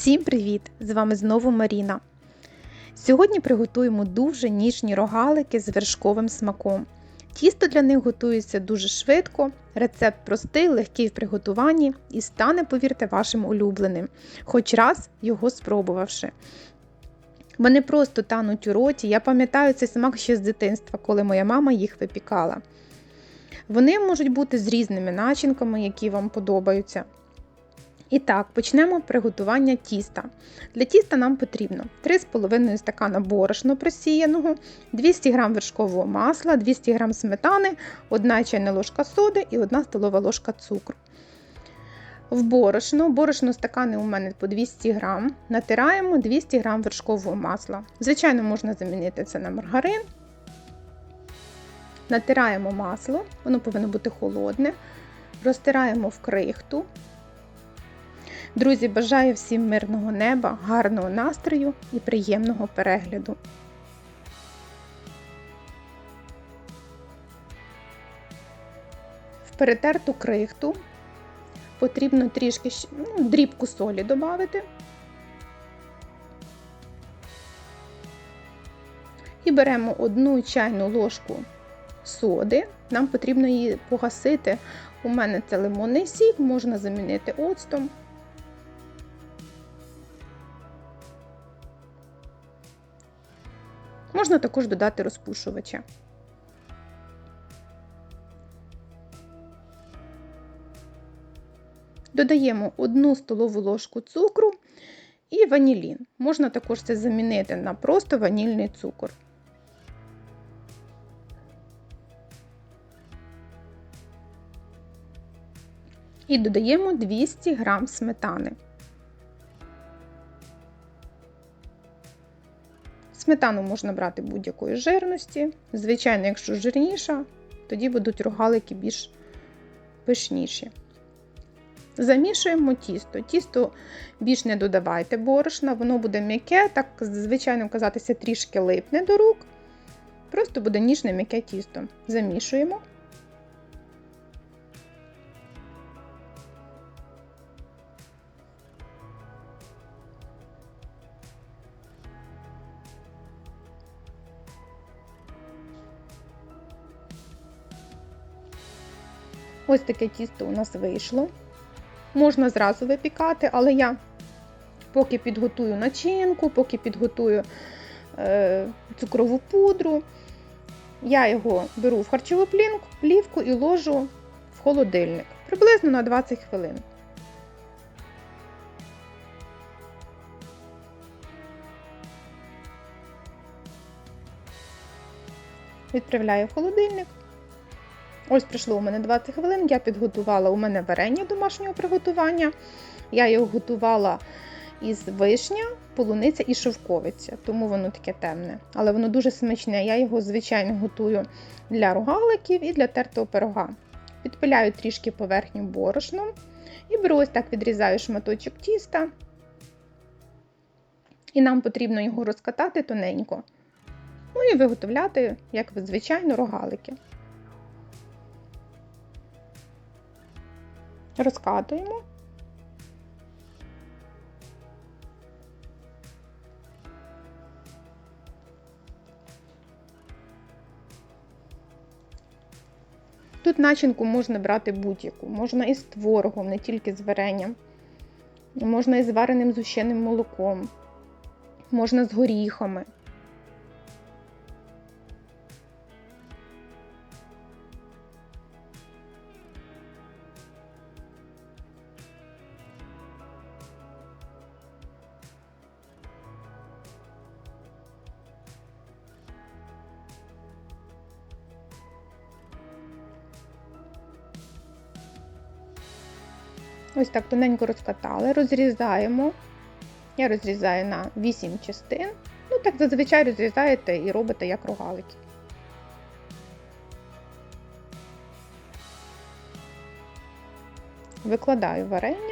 Всім привіт! З вами знову Маріна. Сьогодні приготуємо дуже ніжні рогалики з вершковим смаком. Тісто для них готується дуже швидко, рецепт простий, легкий в приготуванні і стане, повірте, вашим улюбленим, хоч раз його спробувавши. Вони просто тануть у роті. Я пам'ятаю цей смак ще з дитинства, коли моя мама їх випікала. Вони можуть бути з різними начинками, які вам подобаються. І так, почнемо приготування тіста. Для тіста нам потрібно 3,5 стакана борошна просіяного, 200 г вершкового масла, 200 г сметани, 1 чайна ложка соди і 1 столова ложка цукру. В борошно, борошно стакани у мене по 200 г, натираємо 200 г вершкового масла. Звичайно, можна замінити це на маргарин. Натираємо масло, воно повинно бути холодне, розтираємо в крихту. Друзі, бажаю всім мирного неба, гарного настрою і приємного перегляду. В перетерту крихту потрібно трішки ну, дрібку солі додати. І беремо одну чайну ложку соди. Нам потрібно її погасити. У мене це лимонний сік, можна замінити оцтом. Можна також додати розпушувача. Додаємо 1 столову ложку цукру і ванілін. Можна також це замінити на просто ванільний цукор. І додаємо 200 г сметани. Сметану можна брати будь-якої жирності. Звичайно, якщо жирніша, тоді будуть рогалики більш пишніші. Замішуємо тісто. Тісто більш не додавайте борошна, воно буде м'яке, так, звичайно, казатися, трішки липне до рук. Просто буде ніжне м'яке тісто. Замішуємо. Ось таке тісто у нас вийшло. Можна зразу випікати, але я поки підготую начинку, поки підготую е, цукрову пудру, я його беру в харчову плівку і ложу в холодильник приблизно на 20 хвилин. Відправляю в холодильник. Ось пройшло у мене 20 хвилин, я підготувала у мене варення домашнього приготування. Я його готувала із вишня, полуниця і шовковиця, тому воно таке темне. Але воно дуже смачне. Я його, звичайно, готую для рогаликів і для тертого пирога. Підпиляю трішки поверхню борошном і беру ось так відрізаю шматочок тіста. І нам потрібно його розкатати тоненько. Ну і виготовляти, як звичайно, рогалики. Розкатуємо. Тут начинку можна брати будь-яку, можна із творогом, не тільки з варенням, можна із вареним зущеним молоком, можна з горіхами. Ось так тоненько розкатали, розрізаємо. Я розрізаю на 8 частин. Ну, так зазвичай розрізаєте і робите як рогалики. Викладаю варення.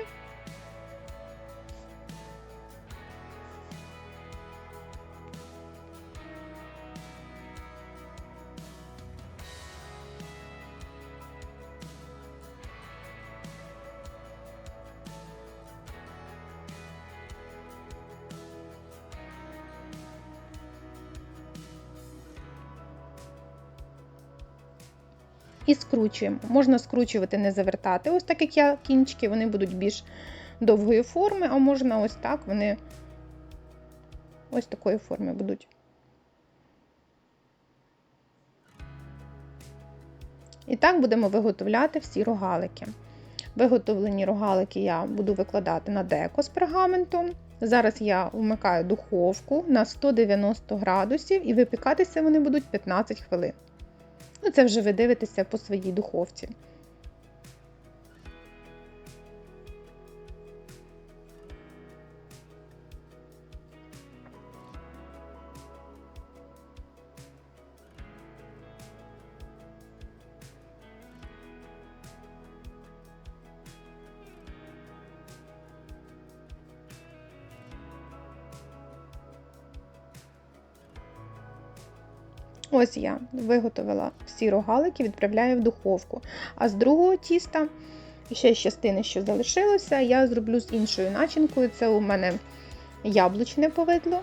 І скручуємо. Можна скручувати, не завертати, ось так як я кінчики, вони будуть більш довгої форми, а можна ось так, вони ось такої форми будуть. І так будемо виготовляти всі рогалики. Виготовлені рогалики я буду викладати на деко з пергаментом. Зараз я вмикаю духовку на 190 градусів і випікатися вони будуть 15 хвилин. Ну, це вже ви дивитеся по своїй духовці. Ось я виготовила всі рогалики, відправляю в духовку. А з другого тіста, ще з частини, що залишилося, я зроблю з іншою начинкою. Це у мене яблучне повидло.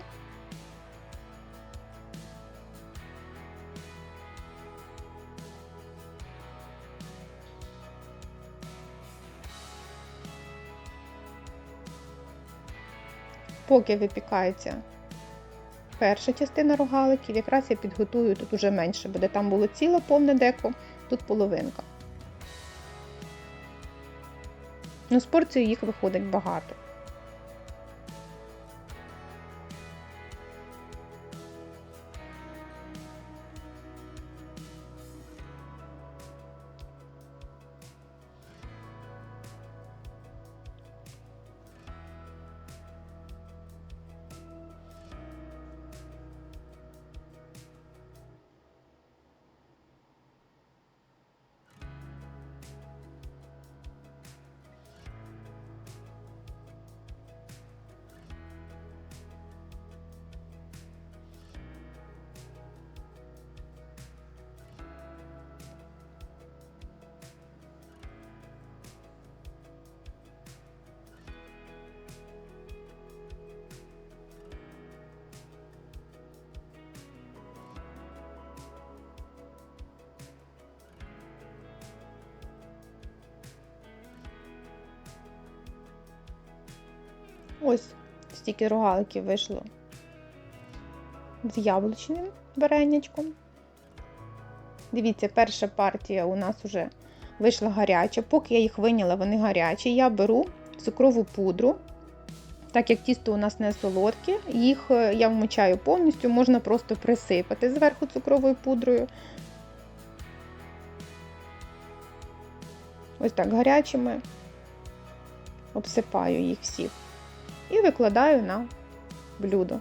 Поки випікається перша частина рогаликів, якраз я підготую тут уже менше буде. Там було ціле повне деко, тут половинка. Ну, з порцією їх виходить багато. Ось стільки рогаликів вийшло з яблучним варенячком. Дивіться, перша партія у нас вже вийшла гаряча. Поки я їх виняла, вони гарячі. Я беру цукрову пудру. Так як тісто у нас не солодке, їх е, я вмочаю повністю, можна просто присипати зверху цукровою пудрою. Ось так гарячими обсипаю їх всіх і викладаю на блюдо.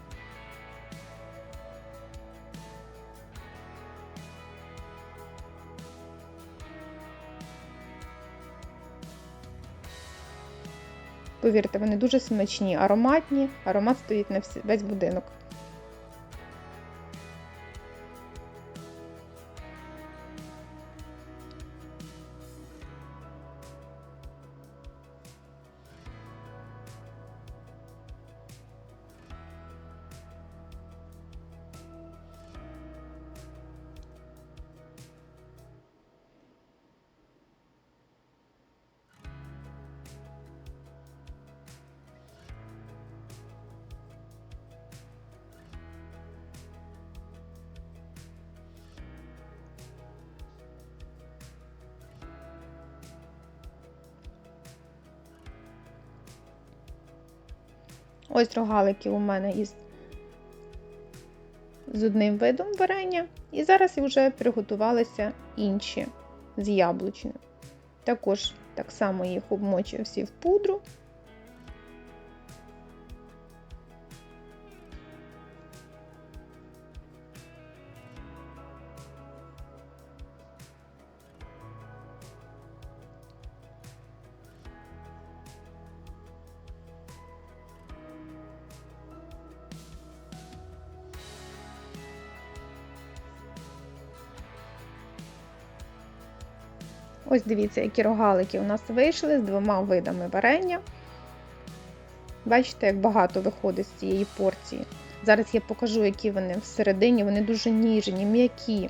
Повірте, вони дуже смачні, ароматні, аромат стоїть на весь будинок. Ось рогалики у мене із з одним видом варення. І зараз вже приготувалися інші з яблучним. Також так само їх обмочив всі в пудру. Ось дивіться, які рогалики у нас вийшли з двома видами варення. Бачите, як багато виходить з цієї порції. Зараз я покажу, які вони всередині, вони дуже ніжні, м'які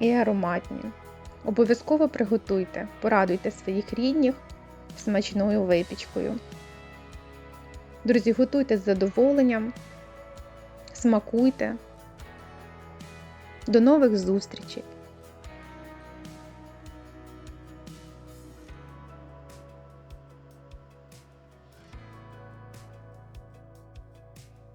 і ароматні. Обов'язково приготуйте, порадуйте своїх рідних смачною випічкою. Друзі, готуйте з задоволенням, смакуйте. До нових зустрічей!